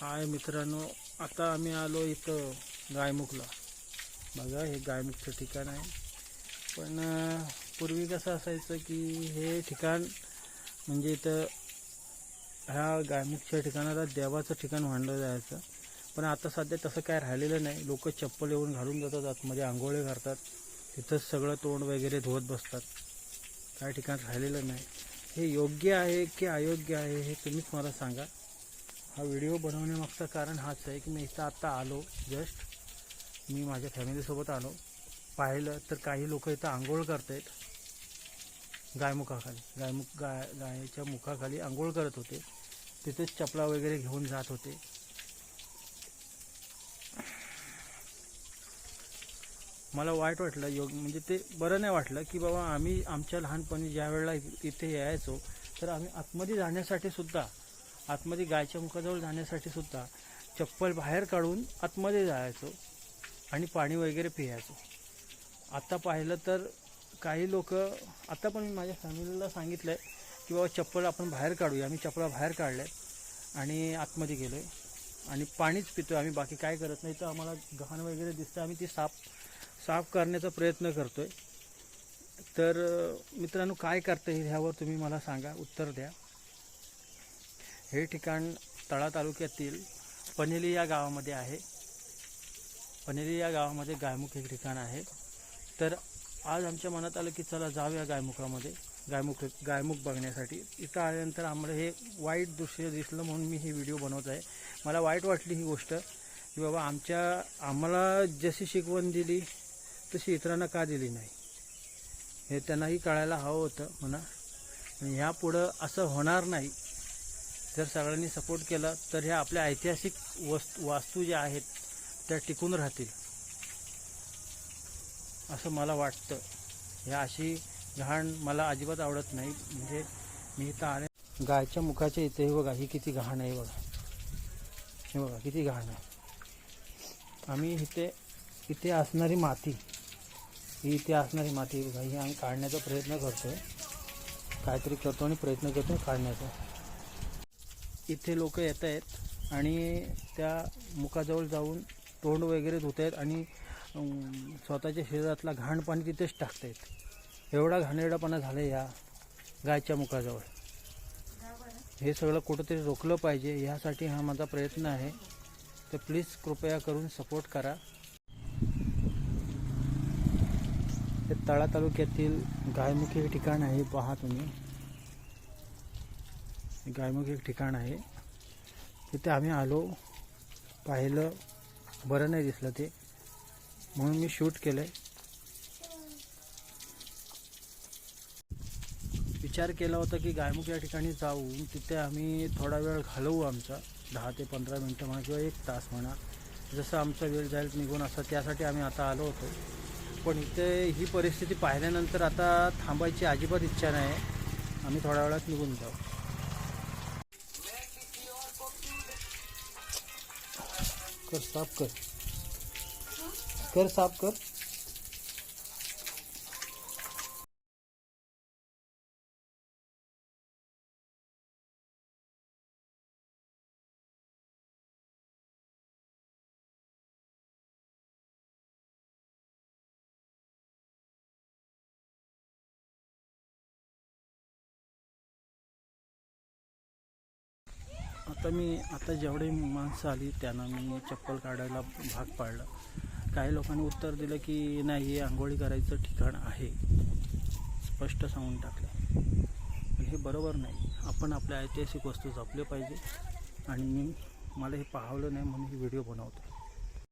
हाय मित्रांनो आता आम्ही आलो इथं गायमुखला. बघा हे गायमुखचं ठिकाण आहे. पण पूर्वी कसं असायचं की हे ठिकाण म्हणजे इथं ह्या गायमुखच्या ठिकाणाला देवाचं ठिकाण मांडलं जायचं. पण आता सध्या तसं काय राहिलेलं नाही. लोक चप्पल येऊन घालून जातात म्हणजे आतमध्ये आंघोळे घालतात तिथंच सगळं तोंड वगैरे धुवत बसतात. काय ठिकाण राहिलेलं नाही. हे योग्य आहे की अयोग्य आहे हे तुम्हीच मला सांगा. हा व्हिडिओ बनवण्यामागचं कारण हाच आहे की मी इथं आत्ता आलो जस्ट मी माझ्या फॅमिलीसोबत आलो. पाहिलं तर काही लोक इथं आंघोळ करत आहेत गायमुखाखाली गायमुख गाय गायच्या मुखाखाली आंघोळ करत होते. तिथेच चपला वगैरे घेऊन जात होते. मला वाईट वाटलं योग म्हणजे ते बरं नाही वाटलं की बाबा आम्ही आमच्या लहानपणी ज्या वेळेला इथे यायचो तर आम्ही आतमध्ये जाण्यासाठी सुद्धा आतमध्ये गायच्या मुखाजवळ जाण्यासाठी सुद्धा चप्पल बाहेर काढून आतमध्ये जायचो आणि पाणी वगैरे पियायचो आत्ता पाहिलं तर काही लोक आत्ता पण मी माझ्या फॅमिलीला सांगितलं आहे की बाबा चप्पल आपण बाहेर काढूया. आम्ही चप्पला बाहेर काढल्या आणि आतमध्ये गेलो आहे आणि पाणीच पितो आम्ही. बाकी काय करत नाही तर आम्हाला घाण वगैरे दिसतं आम्ही ती साफ साफ करण्याचा प्रयत्न करतो आहे तर मित्रांनो काय करता येईल ह्यावर तुम्ही मला सांगा उत्तर द्या. हे ठिकाण तळा तालुक्यातील पनेली या गावामध्ये आहे. पनेली या गावामध्ये गायमुख एक ठिकाण आहे. तर आज आमच्या मनात आलं की चला जाऊया गायमुखामध्ये. गायमुख गायमुख बघण्यासाठी. इथं आल्यानंतर आम्हाला हे वाईट दृश्य दिसलं म्हणून मी हे व्हिडिओ बनवत आहे. मला वाईट वाटली ही गोष्ट की बाबा आमच्या आम्हाला जशी शिकवण दिली तशी इतरांना का दिली नाही? हे त्यांनाही कळायला हवं होतं म्हणा. ह्यापुढं असं होणार नाही. जर सगळ्यांनी सपोर्ट केला तर ह्या आपल्या ऐतिहासिक वस्तू वास्तू ज्या आहेत त्या टिकून राहतील. असं मला वाटतं. ह्या अशी घाण मला अजिबात आवडत नाही. म्हणजे मी इथं आले गायच्या मुखाच्या इथे हे बघा ही किती घाण आहे बघा. हे बघा किती घाण आहे. आम्ही इथे इथे असणारी माती ही इथे असणारी माती बघा ही आम्ही काढण्याचा प्रयत्न करतो काहीतरी करतो आणि प्रयत्न करतो काढण्याचा. इथे लोक येत आहेत आणि त्या मुखाजवळ जाऊन तोंड वगैरे धुत आहेत आणि स्वतःच्या शरीरातला घाण पाणी तिथेच टाकत आहेत एवढा घाणेरडापणा झाला या गायच्या मुखाजवळ. हे सगळं कुठंतरी रोखलं पाहिजे ह्यासाठी हा माझा प्रयत्न आहे. तर प्लीज कृपया करून सपोर्ट करा. हे तळा तालुक्यातील गायमुखी हे ठिकाण आहे पहा तुम्ही. गायमुख एक ठिकाण आहे. तिथे आम्ही आलो पाहिलं बरं नाही दिसलं ते. म्हणून मी शूट केलं आहे विचार केला होता की गायमुख या ठिकाणी जाऊन तिथे आम्ही थोडा वेळ घालवू आमचा. दहा ते पंधरा मिनटं म्हणा किंवा एक तास म्हणा. जसं आमचा वेळ जाईल निघून असं त्यासाठी आम्ही आता आलो होतो. पण इथे ही परिस्थिती पाहिल्यानंतर आता थांबायची अजिबात इच्छा नाही आम्ही थोड्या वेळात निघून जाऊ. कर साफ कर. कर साफ कर. आता मी आता जेवढे माणसं आली त्यांना मी चप्पल काढायला भाग पाडला. काही लोकांनी उत्तर दिलं की नाही हे आंघोळी करायचं ठिकाण आहे. स्पष्ट सांगून टाकलं. पण हे बरोबर नाही. आपण आपल्या ऐतिहासिक वस्तू जपले पाहिजे. आणि मी मला हे पाहावलं नाही म्हणून ही व्हिडिओ बनवतो